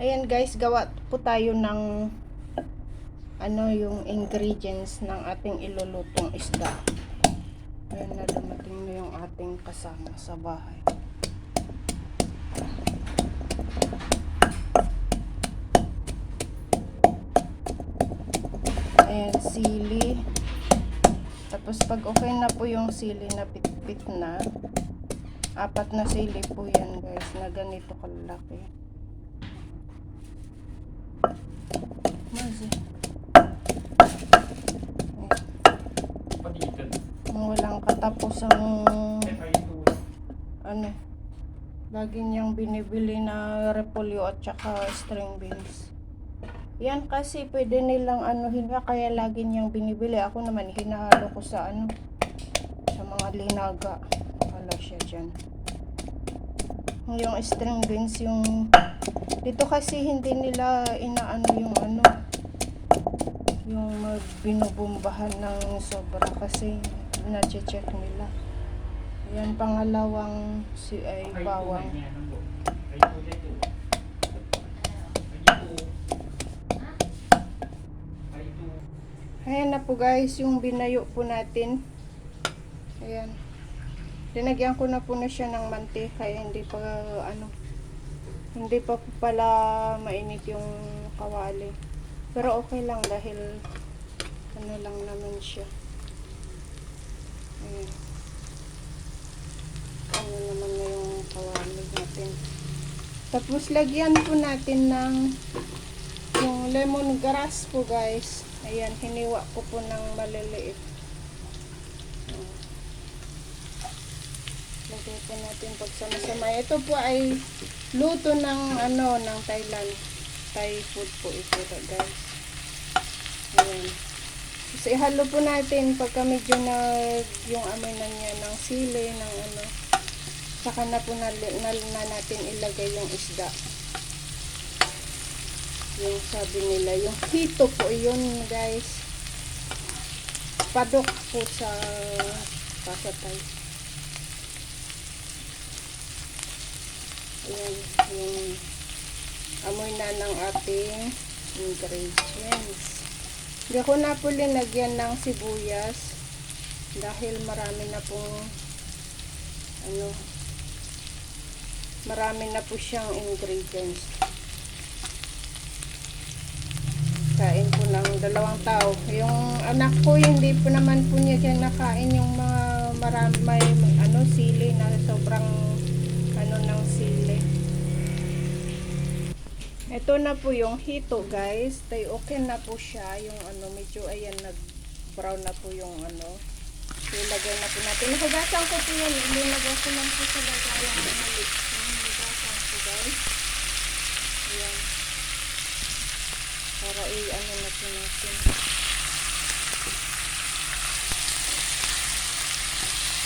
Ayan guys, gawa po tayo ng ano yung ingredients ng ating ilulutong isda. Ayan na dumating na yung ating kasama sa bahay. Ayan, sili. Tapos pag okay na po yung sili na pitpit na, apat na sili po yan guys na ganito kalaki. Mazi. Padigan. Ang walang katapusang FI2. ano, lagi niyang binibili na repolyo at saka string beans. Yan kasi pwede nilang ano hina kaya lagi niyang binibili. Ako naman hinahalo ko sa ano sa mga linaga. Wala siya dyan. Yung string beans yung dito kasi hindi nila inaano yung ano yung binubumbahan ng sobra kasi na-check nila. Yan pangalawang si ay bawang. Ayan na po guys, yung binayo po natin. Ayan. Dinagyan ko na po na siya ng mantika, hindi pa ano, hindi pa pala mainit yung kawali. Pero okay lang dahil ano lang naman siya. Ayan. Ano naman na yung kawali natin. Tapos lagyan po natin ng yung lemongrass po guys. Ayan, hiniwa ko po ng maliliit. Lagay po natin pagsama-sama. Ito po ay luto ng ano, ng Thailand. Thai food po ito guys. Ayan. Tapos ihalo po natin pagka medyo na yung amoy na niya ng sili, ng ano. Saka na po na, na, na natin ilagay yung isda yung sabi nila, yung hito po yun guys. Padok po sa pasatay. Ayan, yung amoy na ng ating ingredients. Hindi ko na po linagyan ng sibuyas dahil marami na pong ano marami na po siyang ingredients kain po ng dalawang tao. Yung anak ko, hindi po naman po niya dyan nakain yung mga marami, may ano, sili na sobrang ano ng sili. Ito na po yung hito guys. Tay okay na po siya. Yung ano, medyo ayan nag-brown na po yung ano. Ilagay na po natin. Nahugasan ko po yan. Ilagay ko lang po sa lagayan ng malik. Nahugasan ko guys. Ayan para i-ano na po natin.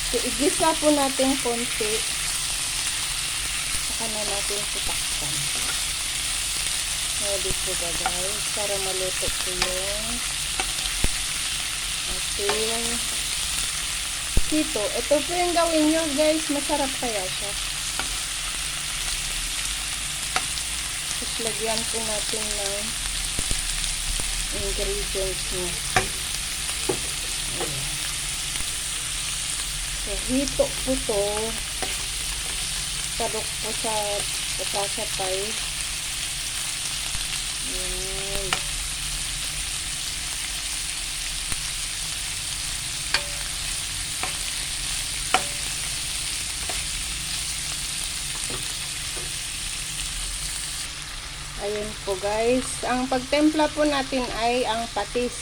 So, igisa po natin konti. Saka na natin putakpan. Ready po ba guys? Para maluto po yung ating sito. Ito po yung gawin nyo guys. Masarap kaya siya. Tapos lagyan po natin ng ingredients niya. Ayan. So, hito po to. Sarok po sa pasasapay. Ayan. Ayan po guys. Ang pagtempla po natin ay ang patis.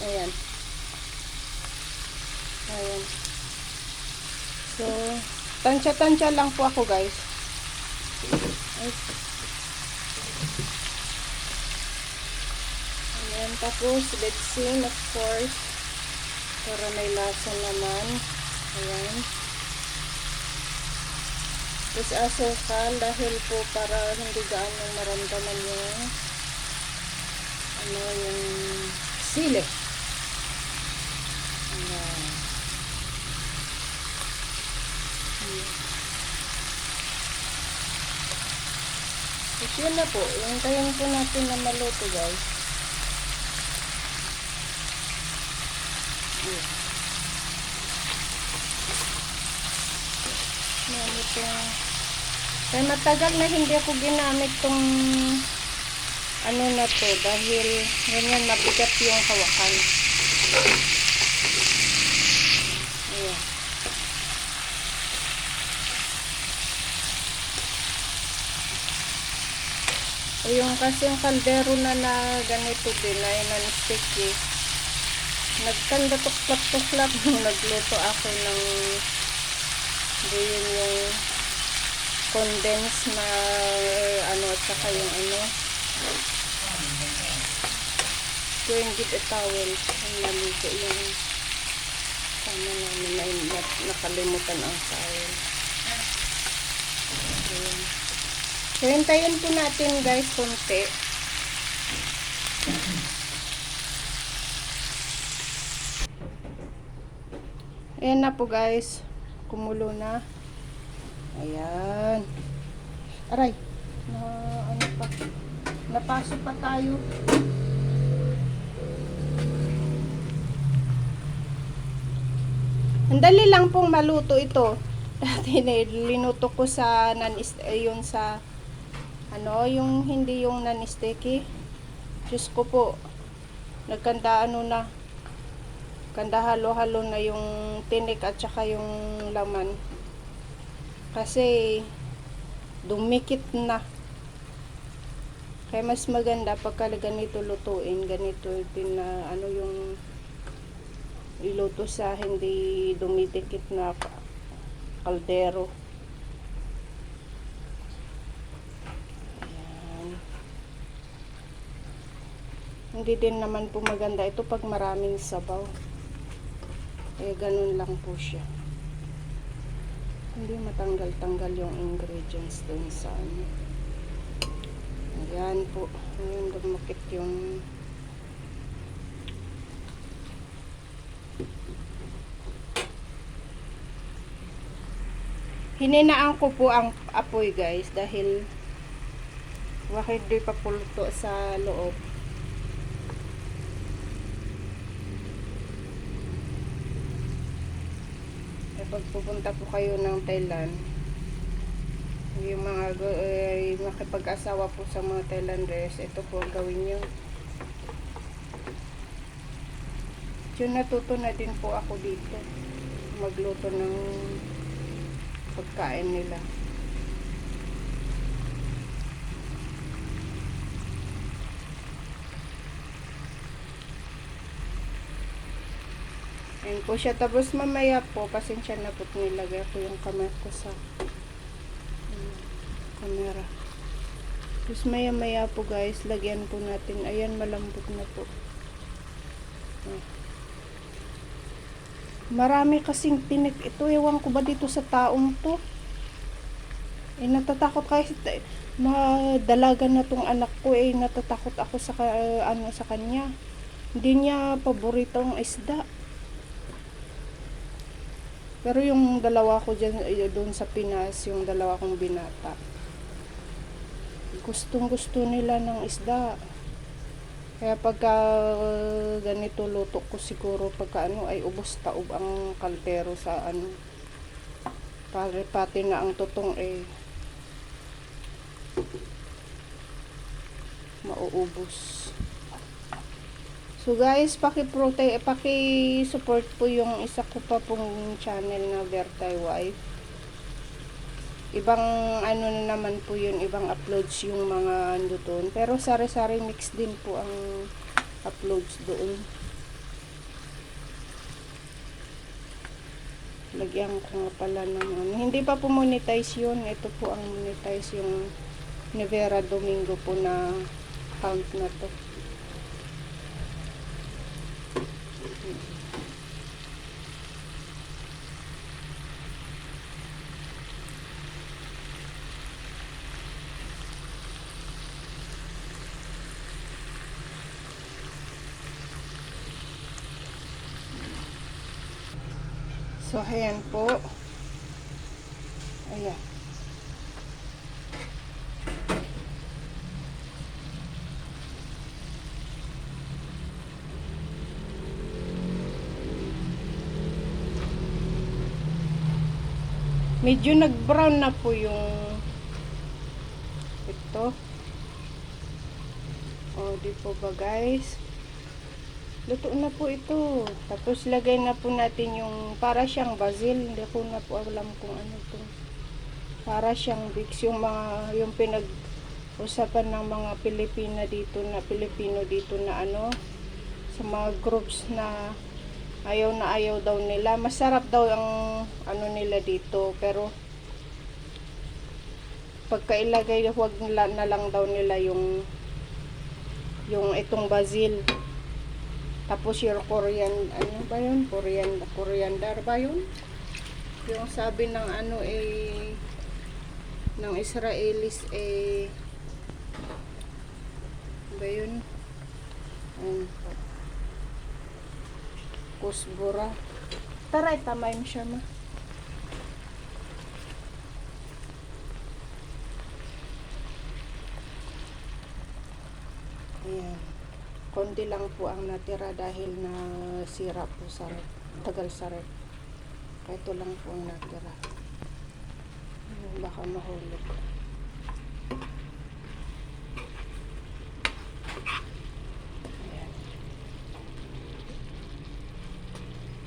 Ayan. Ayan. So, tansya-tansya lang po ako guys. Ay. Ayan. Tapos, let's see, of course. Para may lasa naman. Ayan. Tapos asukal dahil po para hindi gaano maramdaman yung ano yung sili. Ayan. Tapos Yun na po. Hintayin po natin na maluto guys. Yun. Yan ito. Kaya matagal na hindi ako ginamit tong ano na to dahil ganyan mabigat yung hawakan. Ayan. O yung kasi yung kaldero na na ganito din ay non-sticky. Nagkanda tuklap-tuklap nung nagluto ako ng yun yung condense na ano at saka yung ano. Yung git a towel. Yung naligo yung sana namin na na- nakalimutan ang towel. Ayan. so hintayin po natin guys konti. Ayan na po guys. Kumulo na ayan aray na ano pa napasok pa tayo Ang dali lang pong maluto ito. Dati na linuto ko sa non eh, yun sa ano, yung hindi yung non-sticky. Diyos ko po. Nagkanda ano na. Kanda halo-halo na yung tinik at saka yung laman. Kasi dumikit na. Kaya mas maganda pagka ganito lutuin, ganito din na ano yung iluto sa hindi dumidikit na ka- kaldero. Ayan. Hindi din naman po maganda ito pag maraming sabaw. Eh, ganun lang po siya. Hindi matanggal-tanggal yung ingredients dun sa ano. Ayan po. Ayan, dumakit yung Hininaan ko po ang apoy guys dahil bakit di pa puluto sa loob. Kapag pupunta po kayo ng Thailand, yung mga eh, makipag-asawa po sa mga Thailanders, ito po ang gawin nyo. Yun natuto na din po ako dito. Magluto ng pagkain nila. Ayan po siya. Tapos mamaya po, pasensya na po nilagay ko yung kamay ko sa um, camera. Tapos maya maya po guys, lagyan po natin. Ayan, malambot na po. Marami kasing tinik ito. Ewan ko ba dito sa taong to? Eh, natatakot kasi ta- madalaga na tong anak ko eh. Natatakot ako sa, ano, sa kanya. Hindi niya paborito ang isda. Pero yung dalawa ko dyan, eh, doon sa Pinas, yung dalawa kong binata, gustong gusto nila ng isda. Kaya pagka uh, ganito luto ko siguro pagka ano ay ubos taob ang kaldero sa ano. Pati, pati na ang tutong eh mauubos. So guys, paki-prote paki-support po yung isa ko pa pong channel na Vertay Wife. Ibang ano na naman po yun, ibang uploads yung mga ano doon. Pero sari-sari mix din po ang uploads doon. Lagyan ko nga pala ano. Hindi pa po monetize yun. Ito po ang monetize yung ni Vera Domingo po na account na to. So, ayan po. Ayan. Medyo nag-brown na po yung ito. O, di po ba guys? Luto na po ito. Tapos lagay na po natin yung para siyang basil. Hindi ko na po alam kung ano to. Para siyang bix yung mga yung pinag usapan ng mga Pilipina dito na Pilipino dito na ano sa mga groups na ayaw na ayaw daw nila. Masarap daw ang ano nila dito pero pagkailagay huwag nila na lang daw nila yung yung itong basil. Tapos yung Korean, ano ba yun? Korean, coriander ba yun? Yung sabi ng ano eh, ng Israelis eh, ba yun? Po. Kusbura. Tara, tamay mo siya ma. Ayan. Konti lang po ang natira dahil na sira po sa rep. Tagal sa rep. Ito lang po ang natira. Baka mahulog. Ayan.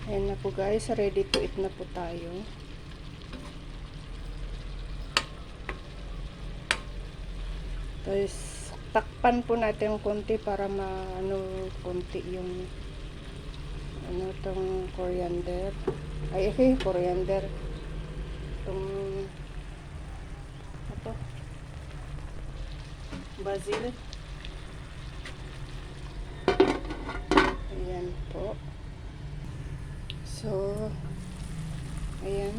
Ayan na po guys. Ready to eat na po tayo. Tapos, takpan po natin konti para maano konti yung ano tong coriander. Ay, eh, coriander. Tong ito. Basil. Ayan po. So, ayan.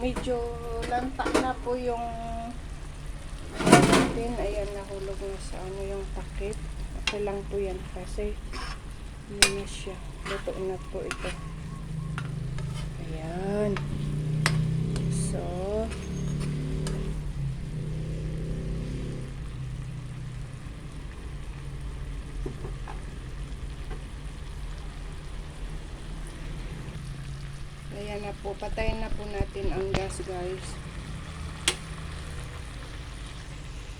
Medyo lanta na po yung natin. Ayan, nahulog na sa ano yung takip. Okay lang po yan kasi hindi na siya. Luto na po ito. Ayan. So, ayan na po. Patayin na po natin ang gas guys.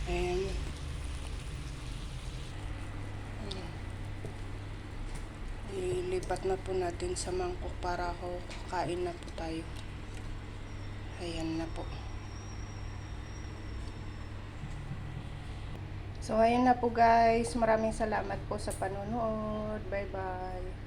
Ayan. Ayan. Ilipat na po natin sa mangkok para ho kain na po tayo. Ayan na po. So, ayan na po guys. Maraming salamat po sa panonood. Bye-bye.